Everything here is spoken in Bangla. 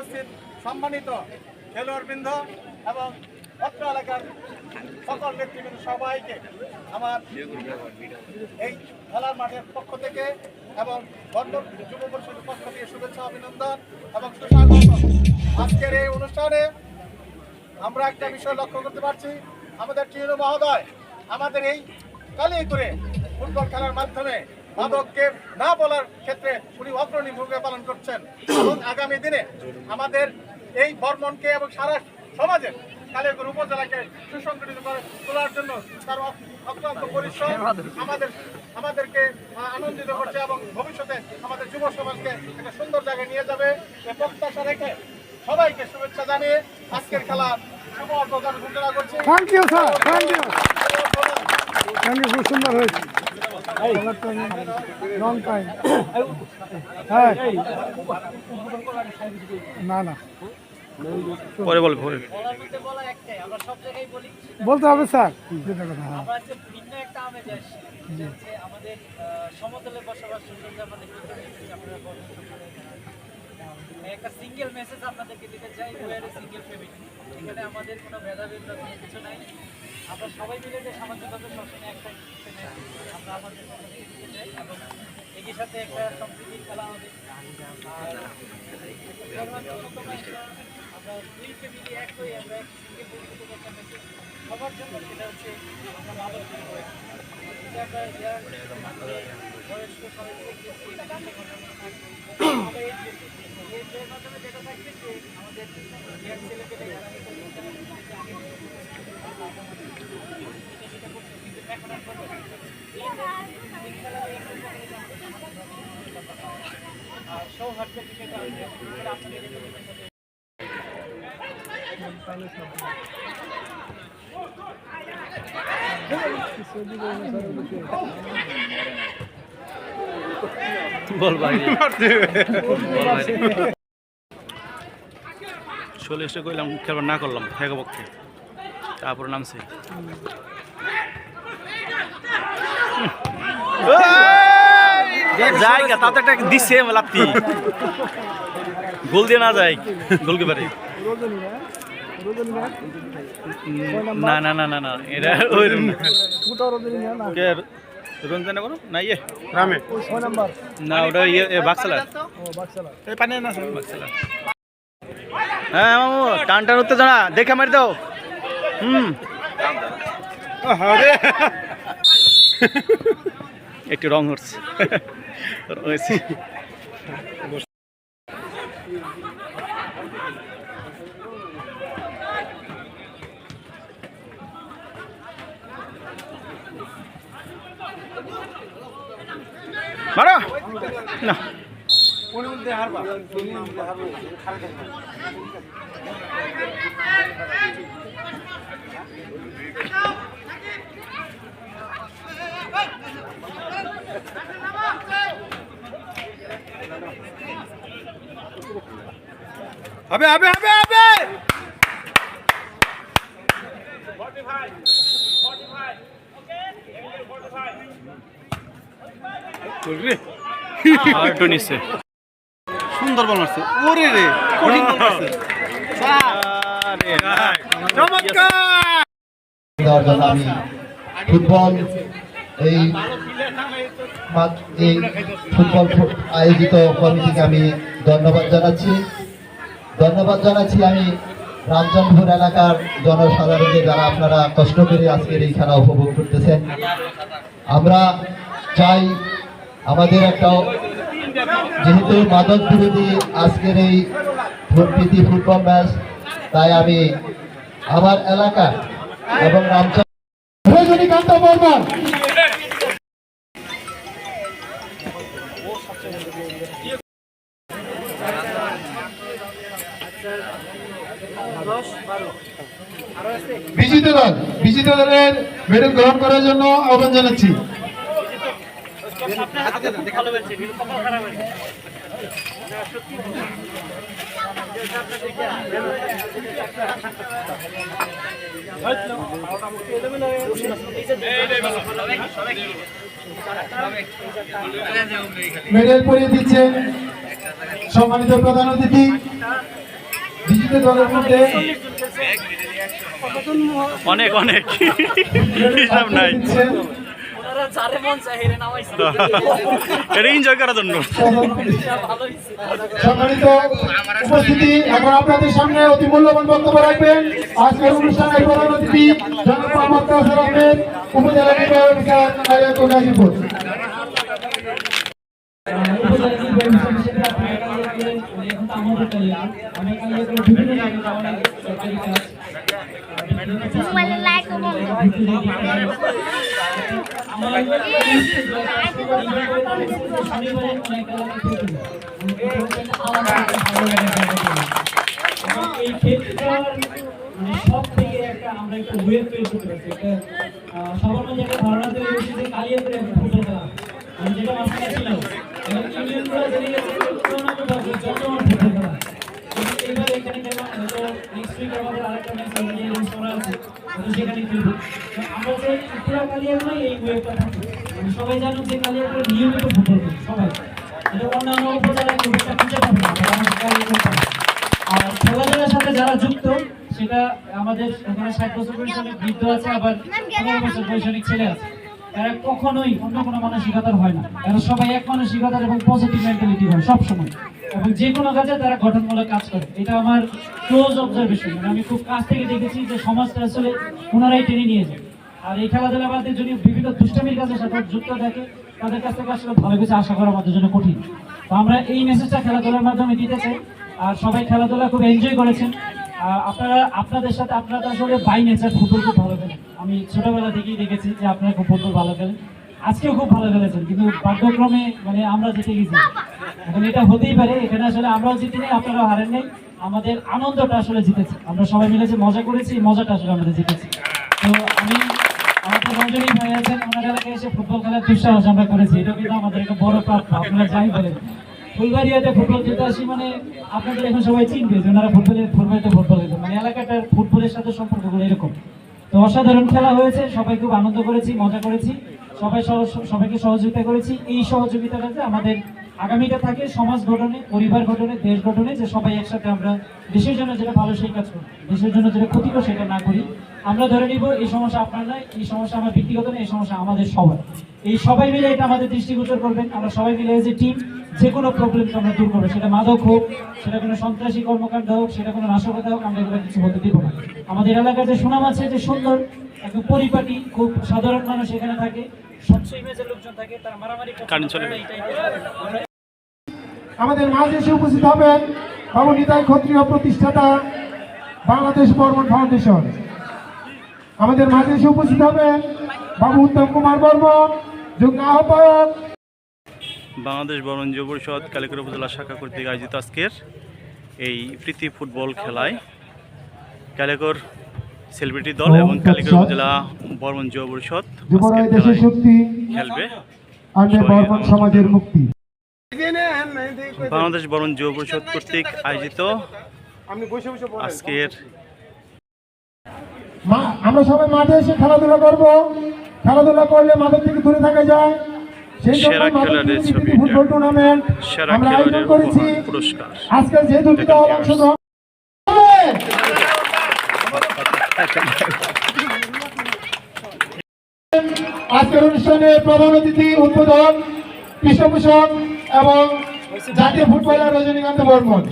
উপস্থিত সম্মানিত খেলোয়াড়বৃন্দ এবং অত্র এলাকার সকল ব্যক্তিবৃন্দ সবাইকে আমার এই খেলার মাঠের পক্ষ থেকে এবং বন্ধ যুব পরিষদের পক্ষ থেকে শুভেচ্ছা, অভিনন্দন এবং সুস্বাগত আজকের এই অনুষ্ঠানে আমরা একটা বিষয় লক্ষ্য করতে পারছি। আমাদের চির মহোদয় আমাদের এই কালিয়াকুরে ফুটবল খেলার মাধ্যমে মাদককে না বলার ক্ষেত্রে উনি অগ্রণী ভূমিকা পালন করছেন। এবং আগামী দিনে আমাদের এই বর্মনকে এবং সারা সমাজে কালিয়াকুর উপজেলাকে সুসংগঠিত করে তোলার জন্য তার অক্লান্ত পরিশ্রম আমাদের আমাদেরকে আনন্দিত করছে এবং ভবিষ্যতে আমাদের যুব সমাজকে একটা সুন্দর জায়গায় নিয়ে যাবে। এ প্রত্যাশা রেখে সবাইকে শুভেচ্ছা জানিয়ে আজকের খেলা শুভ অর্জন ঘোষণা করছি। Thank you sir thank you thank you খুব সুন্দর হয়েছে। হ্যাঁ না না। পরে বলবে পরে। বলার মধ্যে বলা একটাই আমরা সব জায়গায় বলি বলতে হবে স্যার যেটা কথা হ্যাঁ একটা সিঙ্গেল মেসেজ আপনাদেরকে দিতে চাই সিঙ্গেল ফ্যামিলি এখানে আমাদের কোনো ভেদাভেদ কিছু নাই। আমরা সবাই মিলে যে সামাজিকভাবে সবসময় একটা আমরা আমাদের এবং একই সাথে একটা সম্প্রীতির খেলা হবে। আমরা দুই ফ্যামিলি এক হয়ে আমরা এক সিঙ্গেল পরিচিত একটা মেসেজ সবার জন্য সেটা হচ্ছে আমরা ভালো আমরা আমাদের বয়স্ক সবাই মিলে গেছি, যে- আমাদের যারা এটা করতে পারে, সেটা আগে থেকে সেটা করতে কিন্তু এখন আর করবে না। এই যে এই খেলার এই প্রকারের যে আমাদের সমাজে আর সৌহার্দ্য বিষয়টা আছে, সেটা আপনাদের এই পরিবেশের সাথে বল ভাই। চল্লিশটা কইলাম খেলবার না করলাম ফেঁকা পক্ষে। তারপর নামছে। যাই গা তাতে একটা দিচ্ছে লাপ্তি গোল দিয়ে না যায় গোলকিপারে। না না না না না এটা ওই কে রঞ্জনা করো না ইয়ে। নাম্বার না ওটা ইয়ে বাচ্চারা হ্যাঁ মামু টান টান উত্তেজনা দেখে মারি দাও। হুম। একটু রং হচ্ছে। রয়েছে মারো। না। হবে হবে হবে হবে আর একটু নিচ্ছে সুন্দর বল মারছে। ওরে রে কঠিন বল মারছে। আরে। চমৎকার! দেওয়ার জন্য আমি ফুটবল এই এই ফুটবল আয়োজিত কমিটিকে আমি ধন্যবাদ জানাচ্ছি। ধন্যবাদ জানাচ্ছি আমি রামচন্দ্রপুর এলাকার জনসাধারণকে যারা আপনারা কষ্ট করে আজকের এই খেলা উপভোগ করতেছেন। আমরা চাই আমাদের একটা যেহেতু মাদক বিরোধী আজকের এই প্রীতি ফুটবল ম্যাচ তাই আমি আমার এলাকা এবং রামচন্দ্র রজনীকান্ত বর্মন। বিজিত দল বিজিত দলের মেডেল গ্রহণ করার জন্য আহ্বান জানাচ্ছি। মেডেল পরিয়ে দিচ্ছেন সম্মানিত প্রধান অতিথি। তিনটে দলের মধ্যে অনেক অনেক। হিসাব নাই এটা এনজয় করার জন্য। সম্মানিত উপস্থিতি এখন আপনাদের সামনে অতি মূল্যবান বক্তব্য রাখবেন। আজকের অনুষ্ঠানের প্রধান অতিথি জনাব মোহাম্মদ কাউসার আহমেদ উপজেলা নির্বাহী অফিসার নারিয়াপুর গাজীপুর লাইক ও বন্ধ এই ক্ষেত্রটার মানে সব থেকে একটা আমরা একটা ওয়েব তৈরি করতে পারছি একটা সবার মধ্যে একটা ধারণা তৈরি হয়েছে যে কালিয়াপুরে একটা ফুটবল খেলা আমি যেটা মাঝখানে ছিলাম এবং এবার এখানে হয়তো নেক্সট উইক আমাদের আরেকটা ম্যাচ আছে মানে সবাই নিয়মিত সবাই। আর সাথে যারা যুক্ত, সেটা আমাদের আছে, আবার আছে। কখনোই অন্য কোনো মানসিকতার হয় না। এরা সবাই এক মানসিকতার এবং পজিটিভ মেন্টালিটি হয় সবসময়। এবং যে কোনো কাজে তারা গঠনমূলক কাজ করে। এটা আমার ক্লোজ অবজারভেশন মানে আমি খুব কাছ থেকে দেখেছি যে সমাজটা আসলে ওনারাই টেনে নিয়ে যায়। আর এই খেলাধুলা বাদে যদি বিভিন্ন দুষ্টামির কাজের সাথে যুক্ত থাকে, তাদের কাছ থেকে আসলে ভালো কিছু আশা করা আমাদের জন্য কঠিন। তো আমরা এই মেসেজটা খেলাধুলার মাধ্যমে দিতে চাই। আর সবাই খেলাধুলা খুব এনজয় করেছেন। আপনারা, আপনাদের সাথে আপনারা আসলে বাই নেচার ফুটবল খুব ভালো খেলেন। আমি ছোটবেলা থেকেই দেখেছি যে আপনারা খুব ফুটবল ভালো খেলেন। আজকেও খুব ভালো খেলেছেন, কিন্তু ভাগ্যক্রমে মানে আমরা জিতে গেছি। এখন এটা হতেই পারে, এখানে আসলে আমরাও জিতি নেই, আপনারাও হারেন নাই। আমাদের আনন্দটা আসলে জিতেছে। আমরা সবাই মিলে মজা করেছি মজাটা আসলে আমরা জিতেছি। তো আমি আমাদের রঞ্জনী ভাই আছেন, ওনার এলাকায় এসে ফুটবল খেলার দুঃসাহস আমরা করেছি। এটা কিন্তু আমাদের একটা বড় প্রাপ্য আপনারা যাই বলেন। ফুলবাড়িয়াতে ফুটবল জিতে আসি মানে আপনাদের এখন সবাই চিনবে যে ওনারা ফুটবলের ফুটবলিতে ফুটবল খেলতে মানে এলাকাটার ফুটবলের সাথে সম্পর্কগুলো এরকম। তো অসাধারণ খেলা হয়েছে, সবাই খুব আনন্দ করেছি, মজা করেছি। সবাই সবাইকে সহযোগিতা করেছি। এই সহযোগিতাটা যে আমাদের আগামীটা থাকে, সমাজ গঠনে, পরিবার গঠনে, দেশ গঠনে, যে সবাই একসাথে আমরা দেশের জন্য যেটা ভালো সেই কাজ করি, দেশের জন্য যেটা ক্ষতিকর সেটা না করি। আমরা ধরে নিব, এই সমস্যা আপনার নয়, এই সমস্যা আমার ব্যক্তিগত নয়, এই সমস্যা আমাদের সবার। এই সবাই মিলে এটা আমাদের দৃষ্টিগোচর করবেন। আমরা সবাই মিলে যে টিম যে কোনো প্রবলেমকে আমরা দূর করব। সেটা মাদক হোক, সেটা কোনো সন্ত্রাসী কর্মকাণ্ড হোক, সেটা কোনো নাশকতা হোক, আমরা এগুলো কিছু হতে দিব না। আমাদের এলাকার যে সুনাম আছে, যে সুন্দর, একদম পরিপাটি, খুব সাধারণ মানুষ এখানে থাকে। স্বচ্ছ ইমেজের লোকজন থাকে তারা মারামারি চলে আমাদের মাঝে এসে উপস্থিত হবেন বাবু নিতাই ক্ষত্রিয় প্রতিষ্ঠাতা বাংলাদেশ বর্মন ফাউন্ডেশন। আমাদের মাঝে এসে উপস্থিত হবেন বাবু উত্তম কুমার বর্মন যুগ্ম আহ্বায়ক। বাংলাদেশ বরণ যুব পরিষদ কালিকুর উপজেলা শাখা কর্তৃক আয়োজিত আজকের এই প্রীতি ফুটবল খেলায় কালিকর সেলিব্রিটি দল এবং কালিকর উপজেলা বর্মন যুব পরিষদ খেলবে। আনবে বর্মন সমাজের মুক্তি। বাংলাদেশ বরণ যুব পরিষদ কর্তৃক আয়োজিত আজকের মা- আমরা সবাই মাঠে এসে খেলাধুলা করব। খেলাধুলা করলে মাঠের থেকে দূরে থাকা যায়। সেই জন্য সেরা খেলোয়াড়ের ছবি ফুটবল টুর্নামেন্ট সেরা আমরা আয়োজন খেলোয়াড়ের করেছি। পুরস্কার। আজকে যে আজকের অনুষ্ঠানে প্রধান অতিথি উদ্বোধন পৃষ্ঠপোষক এবং জাতীয় ফুটবলার রজনীকান্ত বর্মন।